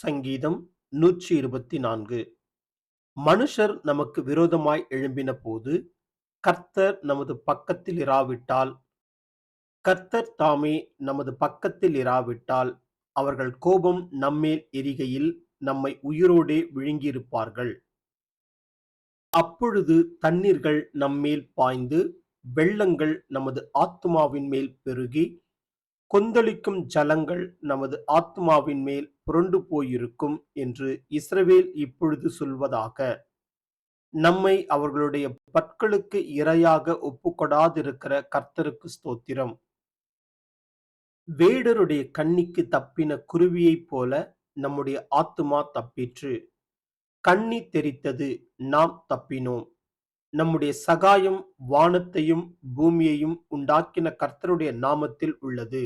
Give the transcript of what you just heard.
சங்கீதம் நூற்றி இருபத்தி நான்கு மனுஷர் நமக்கு விரோதமாய் எழும்பின போது கர்த்தர் நமது பக்கத்தில் இராவிட்டால் கர்த்தர் தாமே நமது பக்கத்தில் இராவிட்டால் அவர்கள் கோபம் நம்மேல் எரிகையில் நம்மை உயிரோடே விழுங்கியிருப்பார்கள். அப்பொழுது தண்ணீர்கள் நம்மேல் பாய்ந்து வெள்ளங்கள் நமது ஆத்துமாவின் மேல் பெருகி கொந்தளிக்கும் ஜலங்கள் நமது ஆத்மாவின் மேல் புரண்டு போயிருக்கும் என்று இஸ்ரவேல் இப்பொழுது சொல்வதாக. நம்மை அவர்களுடைய பற்களுக்கு இரையாக ஒப்புக்கொடாதிருக்கிற கர்த்தருக்கு ஸ்தோத்திரம். வேடருடைய கண்ணிக்கு தப்பின குருவியைப் போல நம்முடைய ஆத்துமா தப்பிற்று. கண்ணி தெரித்தது நாம் தப்பினோம். நம்முடைய சகாயம் வானத்தையும் பூமியையும் உண்டாக்கின கர்த்தருடைய நாமத்தில் உள்ளது.